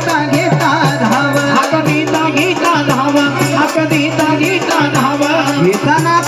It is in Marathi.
घेता घेता धावा. हात घेता धावा. हात घेता घेता